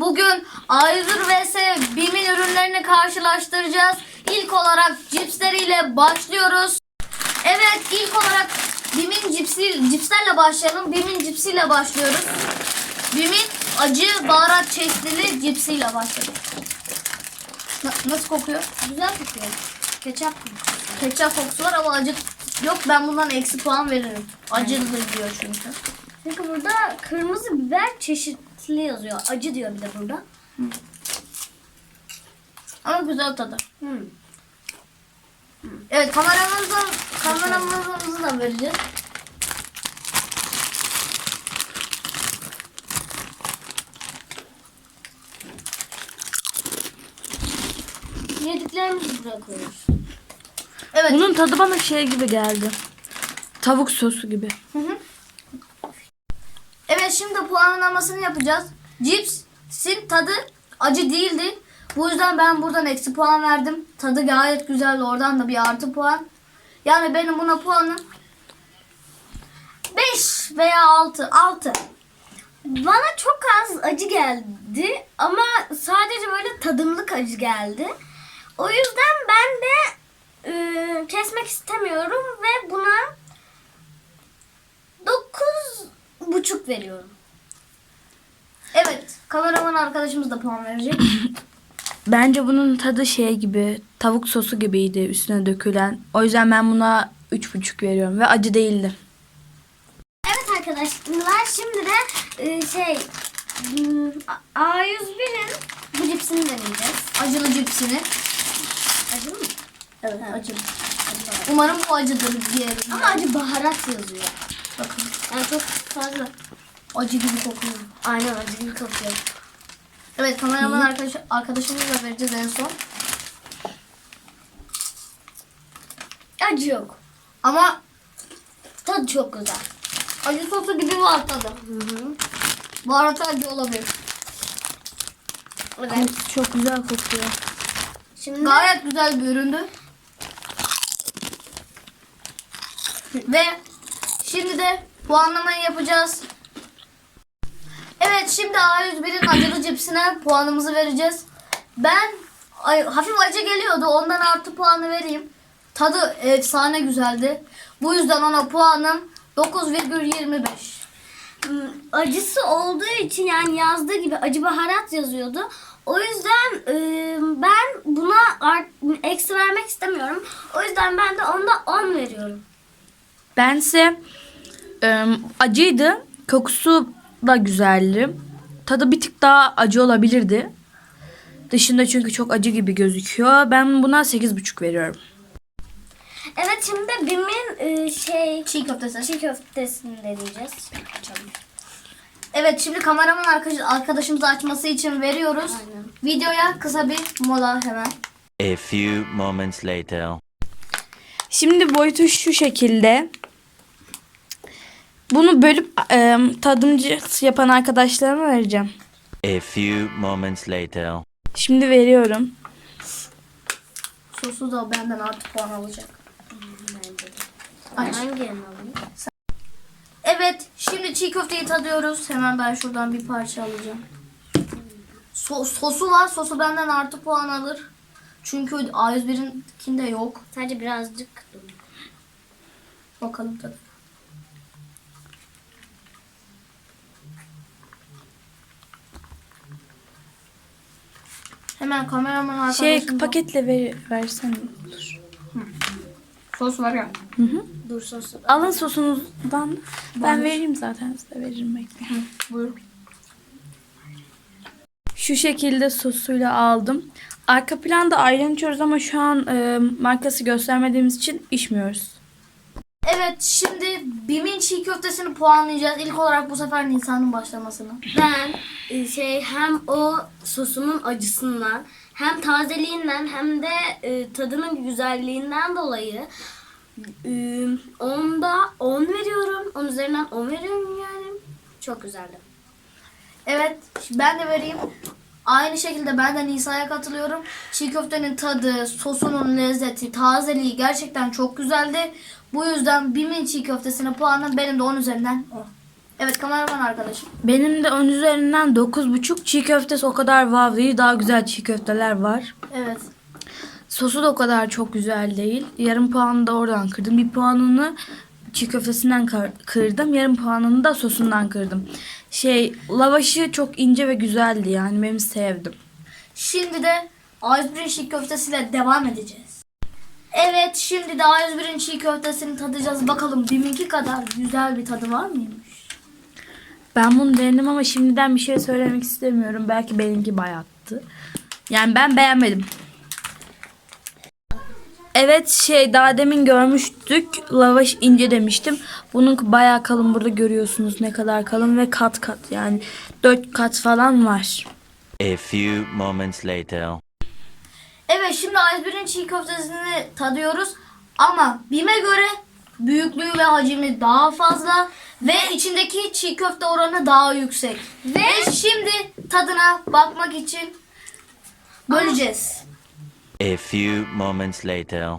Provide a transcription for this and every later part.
Bugün Ayzur vs Bim'in ürünlerini karşılaştıracağız. İlk olarak cipsleriyle başlıyoruz. Evet ilk olarak Bim'in cipsi, cipslerle başlayalım. Bim'in cipsiyle başlıyoruz. Bim'in acı baharat çeşitli cipsiyle başladık. Na- nasıl kokuyor? Güzel kokuyor. Ketçap kokuyor. Ketçap kokusu var ama acı yok. Ben bundan eksi puan veririm. Acılıdır diyor çünkü. Çünkü burada kırmızı biber çeşitli yazıyor. Acı diyor bir de burada. Ama güzel tadı. Hmm. Evet kameramızı kameramızı da vereceğiz. Yediklerimizi buraya koyuyoruz. Evet. Bunun tadı bana şey gibi geldi. Tavuk sosu gibi. Evet şimdi puanlamasını yapacağız. Cipsin tadı acı değildi. Bu yüzden ben buradan eksi puan verdim. Tadı gayet güzeldi. Oradan da bir artı puan. Yani benim buna puanım 5 veya 6. 6. Bana çok az acı geldi ama sadece böyle tadımlık acı geldi. O yüzden ben de e, kesmek istemiyorum ve buna dokuz buçuk veriyorum. Evet. Kameraman arkadaşımız da puan verecek. Bence bunun tadı şey gibi tavuk sosu gibiydi üstüne dökülen. O yüzden ben buna 3,5 veriyorum ve acı değildi. Evet arkadaşlar şimdi de e, şey hmm, A- A101'in bu cipsini deneyeceğiz. Acılı cipsini. Acı mı? Evet acılı. Umarım bu acıdır diyelim. Ama acı baharat yazıyor. Bakın. Yani çok fazla. Acı gibi kokuyor. Aynen acı gibi kokuyor. Evet kameraman arkadaş, arkadaşımızla vereceğiz en son. Acı yok. Ama Tadı çok güzel. acı sosu gibi var tadı. Baharat acı olabilir. Evet. Kokusu çok güzel kokuyor. Şimdi Gayet güzel bir üründü. Ve şimdi de puanlamayı yapacağız. Evet şimdi A101'in acılı cipsine puanımızı vereceğiz. Ben ay, hafif acı geliyordu ondan artı puanı vereyim. Tadı efsane güzeldi. Bu yüzden ona puanım 9,25. hmm, acısı olduğu için yani yazdığı gibi acı baharat yazıyordu. O yüzden e, ben buna art, eksi vermek istemiyorum. O yüzden ben de onda 10 veriyorum. Bense e, acıydı. Kokusu da güzeldi. Tadı bir tık daha acı olabilirdi. Dışında çünkü çok acı gibi gözüküyor. Ben buna 8,5 veriyorum. Evet şimdi de Bim'in e, şey Çiğ köftesi. çiğ köftesini deneyeceğiz. Açalım. Evet şimdi kameraman arkadaş, arkadaşımızı açması için veriyoruz. Aynen. Videoya kısa bir mola hemen. A few moments later. Şimdi boyutu şu şekilde. Bunu bölüp e, tadımcı yapan arkadaşlarıma vereceğim. A few moments later. Şimdi veriyorum. Sosu da benden artı puan alacak. Hangi yerini alayım? Evet şimdi çiğ köfteyi tadıyoruz. Hemen ben şuradan bir parça alacağım. So- sosu var. Sosu benden artı puan alır. Çünkü A101'inkinde yok. Sadece birazcık Bakalım tadı. Hemen kameraman arkadaşım. Şey paketle ver, versen olur. Sos var ya. Hı hı. dur sosu. Alın sosunuzdan. Ben vereyim zaten size veririm bekle. Buyur. Şu şekilde sosuyla aldım. Arka planda ayran içiyoruz ama şu an e, markası göstermediğimiz için içmiyoruz. Evet şimdi Bim'in çiğ köftesini puanlayacağız. İlk olarak bu sefer Nisan'ın başlamasını. Ben e, şey hem o sosunun acısından hem tazeliğinden hem de e, tadının güzelliğinden dolayı e, onda 10 veriyorum. 10 üzerinden 10 veriyorum yani. Çok güzeldi. Evet ben de vereyim. Aynı şekilde ben de Nisa'ya katılıyorum. Çiğ köftenin tadı, sosunun lezzeti, tazeliği gerçekten çok güzeldi. Bu yüzden Bim'in çiğ köftesine puanım benim de 10 üzerinden 10. Evet kameraman arkadaşım. Benim de 10 üzerinden 9,5 çiğ köftesi o kadar wow değil. Daha güzel çiğ köfteler var. Evet. Sosu da o kadar çok güzel değil. Yarım puanı da oradan kırdım. Bir puanını çiğ köftesinden kırdım. Yarım puanını da sosundan kırdım. Şey lavaşı çok ince ve güzeldi yani benim sevdim. Şimdi de A101'in çiğ köftesiyle devam edeceğiz. Evet şimdi de A101'in çiğ köftesini tadacağız. Bakalım deminki kadar güzel bir tadı var mıymış? Ben bunu denedim ama şimdiden bir şey söylemek istemiyorum. Belki benimki bayattı. Yani ben beğenmedim. Evet şey daha demin görmüştük. Lavaş ince demiştim. Bunun bayağı kalın burada görüyorsunuz ne kadar kalın ve kat kat yani 4 kat falan var. A few moments later. Evet şimdi A101'in çiğ köftesini tadıyoruz. Ama BİM'e göre büyüklüğü ve hacmi daha fazla ve içindeki çiğ köfte oranı daha yüksek. Ve şimdi tadına bakmak için böleceğiz. A few moments later.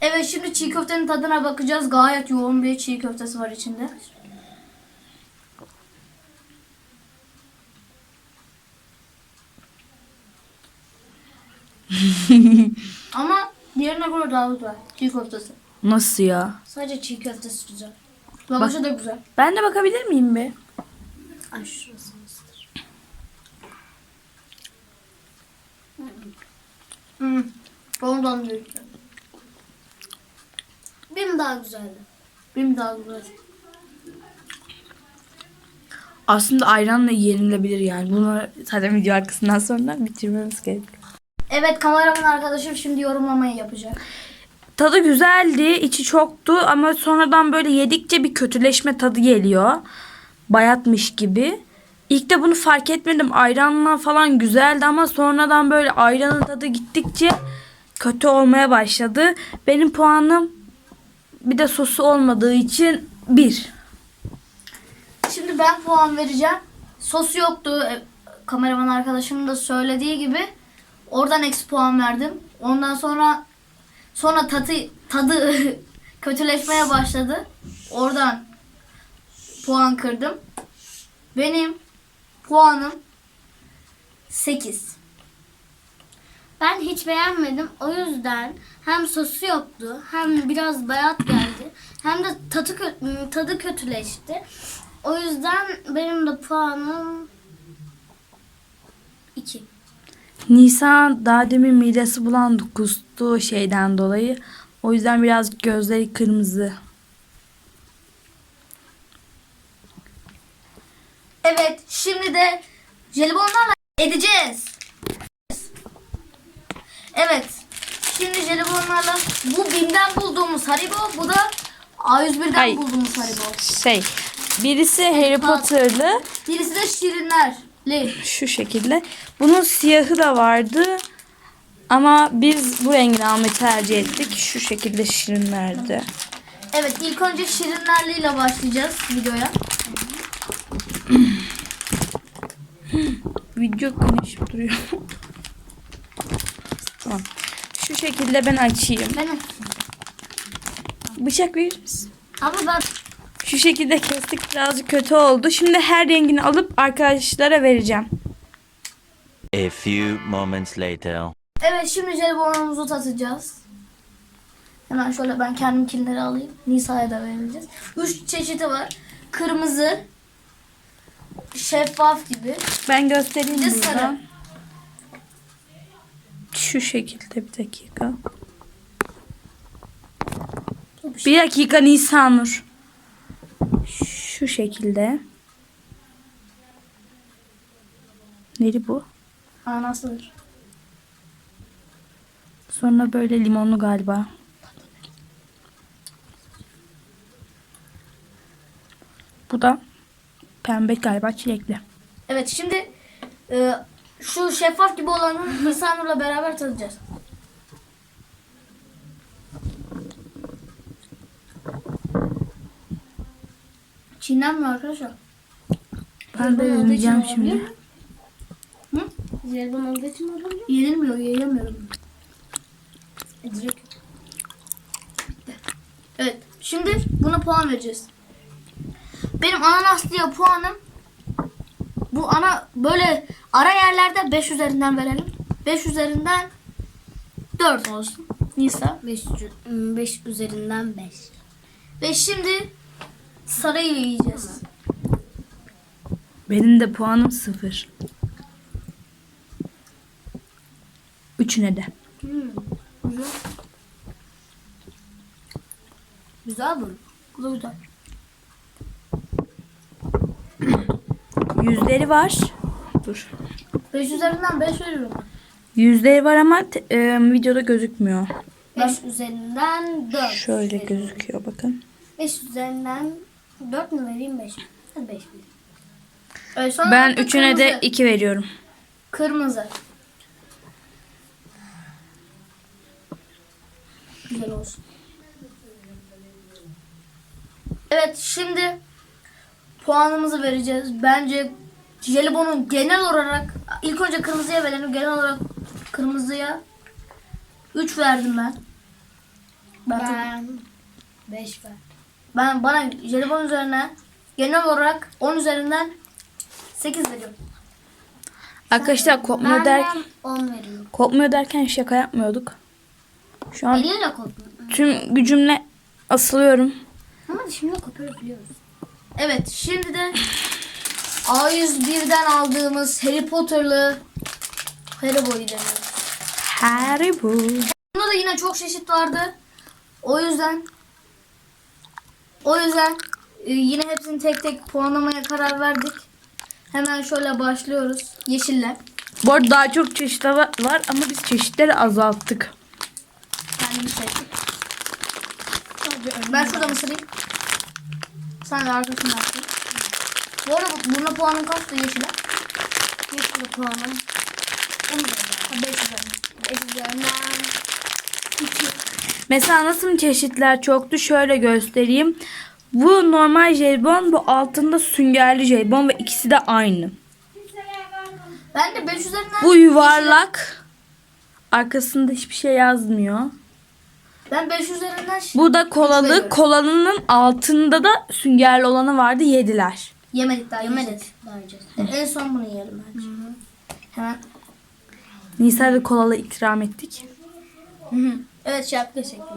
Evet şimdi çiğ köftenin tadına bakacağız. Gayet yoğun bir çiğ köftesi var içinde. Ama diğerine göre daha güzel. Çiğ köftesi. Nasıl ya? Sadece çiğ köftesi güzel. Lavaşı da güzel. Ben de bakabilir miyim be? Ay şurası mısır. Hmm. Ondan büyük. Benim daha güzeldi. Benim daha güzel. Aslında ayranla yenilebilir yani. Bunu zaten video arkasından sonra bitirmemiz gerekiyor. Evet kameraman arkadaşım şimdi yorumlamayı yapacak. Tadı güzeldi, içi çoktu ama sonradan böyle yedikçe bir kötüleşme tadı geliyor. Bayatmış gibi. İlk de bunu fark etmedim. Ayranla falan güzeldi ama sonradan böyle ayranın tadı gittikçe kötü olmaya başladı. Benim puanım bir de sosu olmadığı için 1. Şimdi ben puan vereceğim. Sosu yoktu. E, Kameraman arkadaşımın da söylediği gibi. Oradan eksi puan verdim. Ondan sonra sonra tadı tadı kötüleşmeye başladı. Oradan puan kırdım. Benim puanım 8. Ben hiç beğenmedim. O yüzden hem sosu yoktu, hem biraz bayat geldi, hem de tadı kö- tadı kötüleşti. O yüzden benim de puanım 2. Nisan daha demin midesi bulandı kustu şeyden dolayı. O yüzden biraz gözleri kırmızı. Evet, şimdi de jelibonlarla edeceğiz. Evet, şimdi jelibonlarla bu BİM'den bulduğumuz Haribo, bu da A101'den Ay. bulduğumuz Haribo. Şey, birisi Harry Potter'lı, Birisi de Şirinlerli. şu şekilde. Bunun siyahı da vardı. Ama biz bu rengini almayı tercih ettik. Şu şekilde şirinlerdi. Evet, ilk önce Şirinlerli ile başlayacağız videoya. Video güneşip duruyor. tamam. Şu şekilde ben açayım. Benim. Bıçak verir misin? Ama ben Şu şekilde kestik birazcık kötü oldu. Şimdi her rengini alıp arkadaşlara vereceğim. A few moments later. Evet şimdi jelibonumuzu tatacağız. Hemen şöyle ben kendimkileri alayım. Nisa'ya da vereceğiz. Üç çeşidi var. Kırmızı, şeffaf gibi. Ben göstereyim Bir sarı. Şu şekilde bir dakika. Bir dakika Nisanur. Şu şekilde. Neri bu? Anasıdır. Sonra böyle limonlu galiba. Bu da pembe galiba çilekli. Evet şimdi e, şu şeffaf gibi olanı Nisanur'la beraber tadacağız. Çiğnenmiyor arkadaşlar. Ben de olabilir şimdi. Hı? Jelibon olduğu için olabilir. Yenilmiyor, yiyemiyorum. Edecek. Evet, şimdi buna puan vereceğiz. Benim ananaslıya puanım bu ana böyle ara yerlerde 5 üzerinden verelim. 5 üzerinden 4 olsun. Nisa. 5 5 üzerinden 5. Ve şimdi sarıyı yiyeceğiz. Benim de puanım sıfır. Üçüne de. Güzel bu. Bu da güzel. Yüzleri var. Dur. 5 üzerinden 5 veriyorum. Yüzleri var ama te- e, videoda gözükmüyor. 5 üzerinden 4. Şöyle gözüküyor bakın. 5 üzerinden 4 mü vereyim 5 mi? Hadi 5 mi? Sonra Ben da üçüne de kırmızı. iki veriyorum. Kırmızı. Güzel olsun. Evet şimdi puanımızı vereceğiz. Bence jelibonun genel olarak ilk önce kırmızıya verelim. Genel olarak kırmızıya 3 verdim ben. Ben, Ben 5 ver. Ben bana jelibon üzerine genel olarak 10 üzerinden 8 veriyorum. Arkadaşlar kopmuyor, Ben der, de 10 veriyorum. kopmuyor derken şaka yapmıyorduk. Şu an tüm gücümle asılıyorum. Ama dişimle kopuyor biliyoruz. Evet şimdi de A101'den aldığımız Harry Potter'lı Haribo'yu deniyoruz. Haribo. Bunda da yine çok çeşit vardı. O yüzden o yüzden e, yine hepsini tek tek puanlamaya karar verdik. Hemen şöyle başlıyoruz. Yeşille. Bu arada daha çok çeşit var var ama biz çeşitleri azalttık. Kendimiz seçtik. Ben şurada mısırayım. Sen de arkasını yaptın. Bu arada buna puanın kaçtı yeşile? Yeşil puanım. 5 üzerinden. 5 üzerinden Mesela nasıl çeşitler çoktu şöyle göstereyim. Bu normal jelibon, bu altında süngerli jelibon ve ikisi de aynı. Ben de 5 üzerinden Bu yuvarlak. Arkasında hiçbir şey yazmıyor. Ben 5 üzerinden Bu da kolalı. Kolalının altında da süngerli olanı vardı. Yediler. Yemedik daha yemedik. Daha önce. En son bunu yiyelim bence. Hemen. Nisa da kolalı ikram ettik. Evet şapka şeklinde.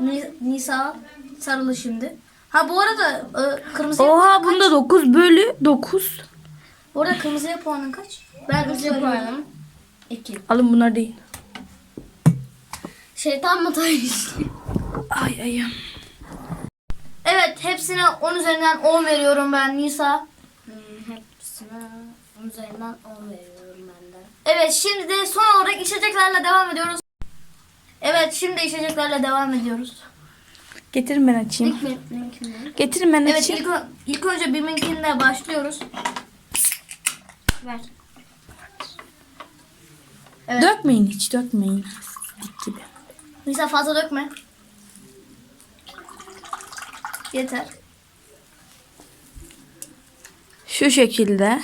Ni- Nisa sarılı şimdi. Ha bu arada e, kırmızıya Oha puan kaç? bunda 9 bölü 9. Bu arada kırmızıya puanın kaç? Ben 3 puanım. veriyorum. 2. Alın bunlar değil. Şeytan mı işte? Ay ayım. Evet hepsine 10 üzerinden 10 veriyorum ben Nisa. Hmm, hepsine 10 üzerinden 10 veriyorum ben de. Evet şimdi de son olarak içeceklerle devam ediyoruz. Evet şimdi içeceklerle devam ediyoruz. Getirin ben açayım. İlk benimkini. Getirin ben Evet açayım. ilk, ö- ilk önce Bim'inkinde başlıyoruz. Ver. Evet. Dökmeyin hiç dökmeyin. Dik gibi. Nisa fazla dökme. Yeter. Şu şekilde.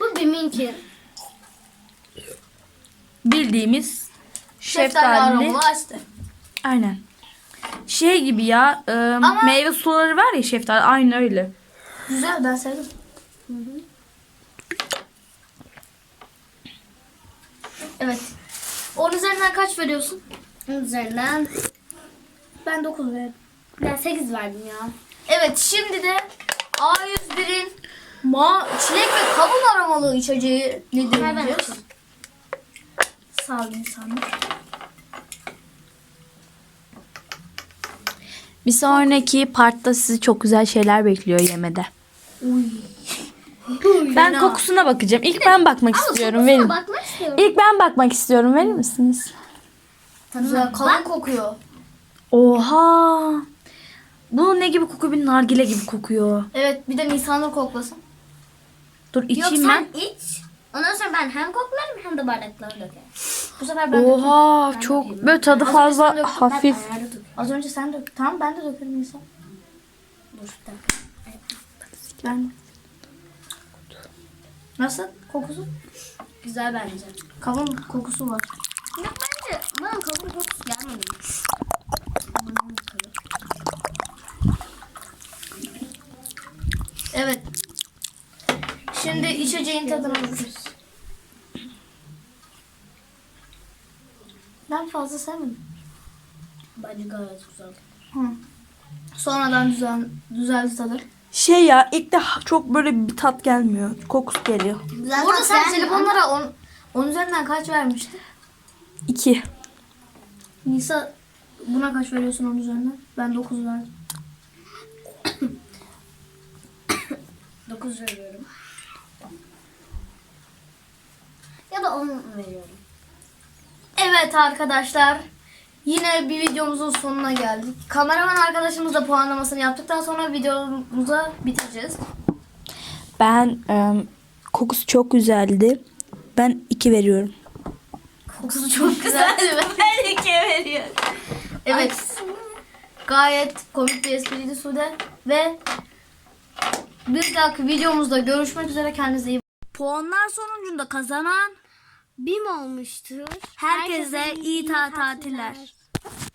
Bu biminki. Bildiğimiz Şeftali şeftali. aromalı. Aynen. Şey gibi ya e, Ama- meyve suları var ya şeftali aynı öyle. Güzel ben sevdim. Evet. 10 üzerinden kaç veriyorsun? 10 üzerinden Ben 9 verdim. ben 8 verdim ya. Evet şimdi de A101'in ma çilek ve kavun aromalı içeceği ne Ver ben deneyeceğiz? açayım. Sağ ol insanlar. Bir sonraki partta sizi çok güzel şeyler bekliyor yemede. Ben Fena. kokusuna bakacağım. İlk ben bakmak istiyorum. Kokusuna Verin. bakmak istiyorum. İlk ben bakmak istiyorum. Verir misiniz? Güzel kavun kokuyor. Oha. Bu ne gibi kokuyor? Bir nargile gibi kokuyor. Evet bir de Nisanur koklasın. Dur Yok içeyim sen ben. iç. Ondan sonra ben hem koklarım hem de bardaklara dökerim. Bu sefer ben Oha çok böyle tadı Az önce sen fazla döktün, hafif. Ben dökerim. Az önce sen dök. Tamam ben de dökerim insan. Dur bir dakika. Ben. Nasıl kokusu? Güzel bence. Kavun kokusu var. Yok bence bana kavun kokusu gelmedi. Evet. Şimdi içeceğin tadına bakıyoruz. Ben fazla sevmedim. Bence gayet güzel. Sonradan düzen, düzeldi tadı. Şey ya ilk de çok böyle bir tat gelmiyor. Kokusu geliyor. Güzel Burada sen telefonlara 10 10 üzerinden kaç vermiştin? İki. Nisa buna kaç veriyorsun 10 üzerinden? Ben 9 verdim. 9 veriyorum. Ya da 10 veriyorum. Evet arkadaşlar. Yine bir videomuzun sonuna geldik. Kameraman arkadaşımızla puanlamasını yaptıktan sonra videomuza bitireceğiz. Ben em, kokusu çok güzeldi. Ben iki veriyorum. Kokusu çok güzeldi. ben 2 veriyorum. Evet. Gayet komik bir espriydi Sude. Ve bir dahaki videomuzda görüşmek üzere. Kendinize iyi Puanlar sonucunda kazanan Bim olmuştur. herkese iyi tatiller. you